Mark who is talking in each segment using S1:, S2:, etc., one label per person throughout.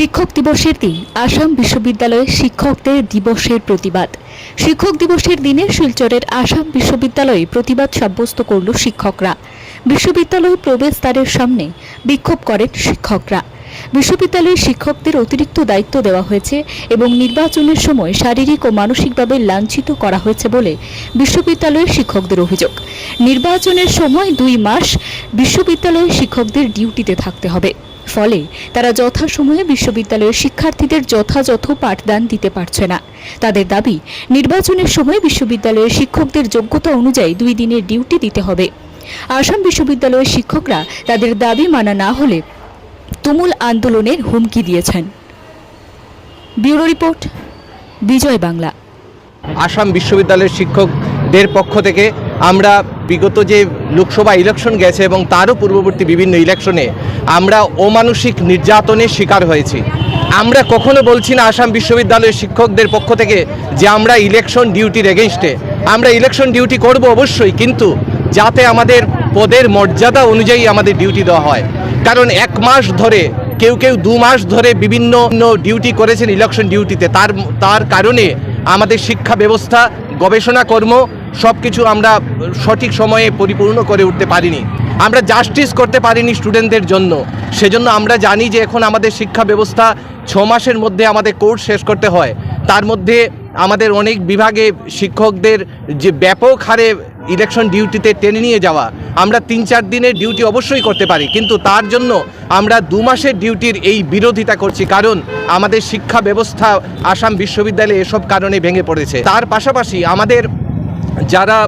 S1: শিক্ষক দিবসের দিন আসাম বিশ্ববিদ্যালয়ে শিক্ষকদের দিবসের প্রতিবাদ। শিক্ষক দিবসের দিনে শিলচরের আসাম বিশ্ববিদ্যালয়ে প্রতিবাদ সাব্যস্ত করল শিক্ষকরা। বিশ্ববিদ্যালয় প্রবেশদ্বারের সামনে বিক্ষোভ করেন শিক্ষকরা। বিশ্ববিদ্যালয়ের শিক্ষকদের অতিরিক্ত দায়িত্ব দেওয়া হয়েছে এবং নির্বাচনের সময় শারীরিক ও মানসিকভাবে লাঞ্ছিত করা হয়েছে বলে বিশ্ববিদ্যালয়ের শিক্ষকদের অভিযোগ। নির্বাচনের সময় দুই মাস বিশ্ববিদ্যালয়ের শিক্ষকদের ডিউটিতে থাকতে হবে। ফলে তারা যথাসময়ে বিশ্ববিদ্যালয়ের শিক্ষার্থীদের যথাযথ পাঠদান দিতে পারছে না। তাদের দাবি, নির্বাচনের সময় বিশ্ববিদ্যালয়ের শিক্ষকদের যোগ্যতা অনুযায়ী দুই দিনের ডিউটি দিতে হবে। আসাম বিশ্ববিদ্যালয়ের শিক্ষকরা তাদের দাবি মানা না হলে তুমুল আন্দোলনের হুমকি দিয়েছেন। Bureau report, Bijoy Bangla.
S2: Assam বিশ্ববিদ্যালয়ের শিক্ষকদের পক্ষ থেকে আমরা বিগত যে লোকসভা ইলেকশন গেছে এবং তারও পূর্ববর্তী বিভিন্ন ইলেকশনে আমরা অমানসিক নির্যাতনের শিকার হয়েছি। আমরা কখনো বলছি না আসাম বিশ্ববিদ্যালয়ের শিক্ষকদের পক্ষ থেকে যে আমরা ইলেকশন ডিউটির এগেনস্টে আমরা ইলেকশন ডিউটি করব অবশ্যই, কিন্তু যাতে আমাদের পদের মর্যাদা অনুযায়ী আমাদের ডিউটি দেওয়া হয়। কারণ এক মাস ধরে, কেউ কেউ দু মাস ধরে বিভিন্ন ডিউটি করেছেন ইলেকশন ডিউটিতে তার তার কারণে আমাদের শিক্ষা ব্যবস্থা, গবেষণা কর্ম সব কিছু আমরা সঠিক সময়ে পরিপূর্ণ করে উঠতে পারিনি। আমরা জাস্টিস করতে পারিনি স্টুডেন্টদের জন্য। সেজন্য আমরা জানি যে এখন আমাদের শিক্ষা ব্যবস্থা ছ মাসের মধ্যে আমাদের কোর্স শেষ করতে হয়। তার মধ্যে আমাদের অনেক বিভাগে শিক্ষকদের যে ব্যাপক হারে ইলেকশন ডিউটিতে টেনে নিয়ে যাওয়া, আমরা তিন চার দিনের ডিউটি অবশ্যই করতে পারি। কিন্তু তার জন্য আমরা দু মাসের ডিউটির এই বিরোধিতা করছি। কারণ আমাদের শিক্ষা ব্যবস্থা আসাম বিশ্ববিদ্যালয়ে এসব কারণে ভেঙে পড়েছে। তার পাশাপাশি আমাদের যারা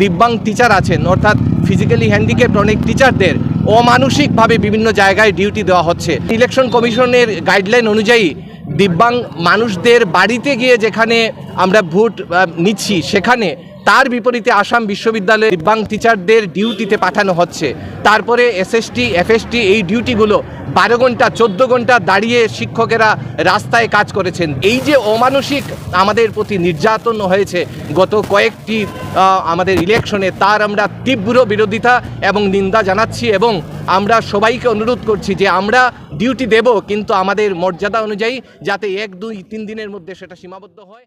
S2: দিব্যাং টিচার আছেন, অর্থাৎ ফিজিক্যালি হ্যান্ডিক্যাপ্ট অনেক টিচারদের অমানসিকভাবে বিভিন্ন জায়গায় ডিউটি দেওয়া হচ্ছে। ইলেকশন কমিশনের গাইডলাইন অনুযায়ী দিব্যাং মানুষদের বাড়িতে গিয়ে যেখানে আমরা ভোট নিচ্ছি, সেখানে তার বিপরীতে আসাম বিশ্ববিদ্যালয়ে দিব্যাং টিচারদের ডিউটিতে পাঠানো হচ্ছে। তারপরে এসএসটি এফএসটি এই ডিউটিগুলো বারো ঘণ্টা, চোদ্দ ঘণ্টা দাঁড়িয়ে শিক্ষকেরা রাস্তায় কাজ করেছেন। এই যে অমানসিক আমাদের প্রতি নির্যাতন হয়েছে, গত কয়েকটি আমাদের ইলেকশনে তার আমরা তীব্র বিরোধিতা এবং নিন্দা জানাচ্ছি এবং আমরা সবাইকে অনুরোধ করছি যে আমরা ডিউটি দেব, কিন্তু আমাদের মর্যাদা অনুযায়ী যাতে এক, দুই, তিন দিনের মধ্যে সেটা সীমাবদ্ধ হয়।